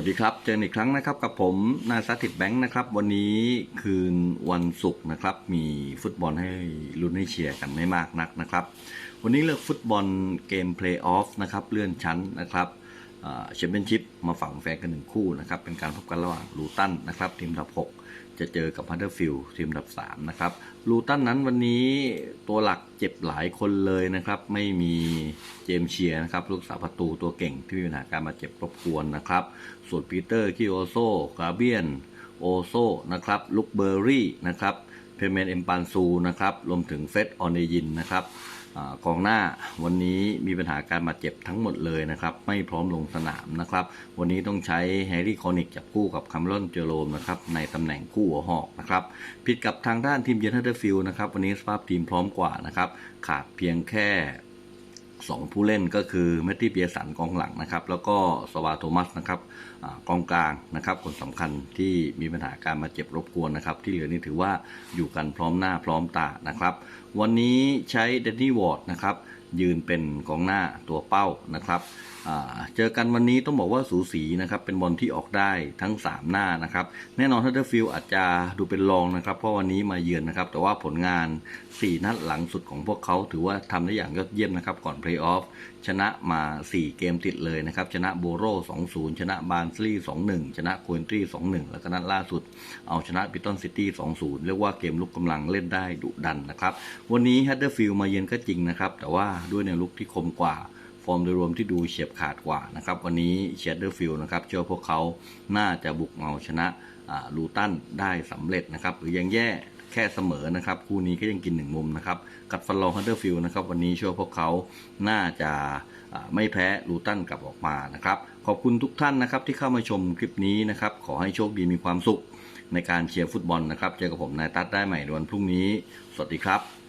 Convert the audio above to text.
วัสดีครับ เจอกันอีกครั้งนะครับกับผมนายสาธิตแบงค์นะครับ วันนี้คืนวันศุกร์นะครับ มีฟุตบอลให้ลุ้นให้เชียร์กันไม่มากนักนะครับ วันนี้เลือกฟุตบอลเกมเพลย์ออฟนะครับเลื่อนชั้นนะครับ แชมเปี้ยนชิพมาฝั่งแฟนกันหนึ่งคู่นะครับ เป็นการพบกันระหว่างลูตันนะครับทีมดับ 6 จะเจอกับฮันเดอร์ฟิลทีมดับ 3 นะครับลูตันนั้นวันนี้ตัวหลักเจ็บหลายคนเลยนะครับ ไม่มีเจมเชียนะครับลูกสาวประตูตัวเก่งที่มีปัญหาการมาเจ็บรบกวนนะครับ ส่วนปีเตอร์คิโอโซกาเบียนโอโซนะครับลุกเบอร์รี่นะครับ เพเมนเอ็มปานซูนะครับรวมถึงเฟสออนเนยินนะครับอกองหน้าวันนี้มีปัญหาการบาดเจ็บทั้งหมดเลยนะครับ ไม่พร้อมลงสนามนะครับ วันนี้ต้องใช้แฮร์รี่คอนิกจับคู่กับคัมรอนเจอโรมนะครับในตำแหน่งคู่หัวหอกนะครับผิดกับทางด้านทีมเยนเทอร์ฟิลนะครับวันนี้สภาพทีมพร้อมกว่านะครับขาดเพียงแค่ สองผู้เล่นก็คือแมตตี้เปียสันกองหลังนะครับ แล้วก็สวาโทมัสนะครับอกองกลางนะครับ คนสำคัญที่มีปัญหาการมาเจ็บรบกวนนะครับ ที่เหลือนี่ถือว่าอยู่กันพร้อมหน้าพร้อมตานะครับ วันนี้ใช้เดนนี่วอร์ดนะครับ ยืนเป็นกองหน้าตัวเป้านะครับเจอกันวันนี้ต้องบอกว่าสูสีนะครับเป็นบอลที่ออกได้ทั้ง 3 หน้านะครับแน่นอนทัตเตอร์ฟิลอาจจะดูเป็นรองนะครับ เพราะวันนี้มาเยือนนะครับ แต่ว่าผลงาน 4 นัดหลังสุดของพวกเขาถือว่าทำได้อย่างยอดเยี่ยมนะครับ ก่อนเพลย์ออฟชนะมา 4 เกมติดเลยนะครับ ชนะโบโร่2-0 ชนะบาร์นสลีย์2-1 ชนะควนทรี2-1 แล้วก็นัดล่าสุด เอาชนะบิตตันซิตี้2-0 เรียกว่าเกมลุกกำลังเล่นได้ดุดันนะครับวันนี้ฮัตเตอร์ฟิลมาเยือนก็จริงนะครับแต่ว่าด้วยแนวลุกที่คมกว่า ฟอร์มโดยรวมที่ดูเฉียบขาดกว่านะครับ วันนี้เชดเดอร์ฟิลด์นะครับเชื่อพวกเขาน่าจะบุกเอาชนะลูตันได้สำเร็จนะครับ หรือยังแย่แค่เสมอนะครับ คู่นี้ก็ยังกินหนึ่งมุมนะครับ กัดฟันรองฮัตเตอร์ฟิลนะครับ วันนี้เชื่อพวกเขาน่าจะไม่แพ้ลูตันกลับออกมานะครับ ขอบคุณทุกท่านนะครับที่เข้ามาชมคลิปนี้นะครับ ขอให้โชคดีมีความสุขในการเชียร์ฟุตบอลนะครับ เจอกับผมนายตั๊ดได้ใหม่ในวันพรุ่งนี้ สวัสดีครับ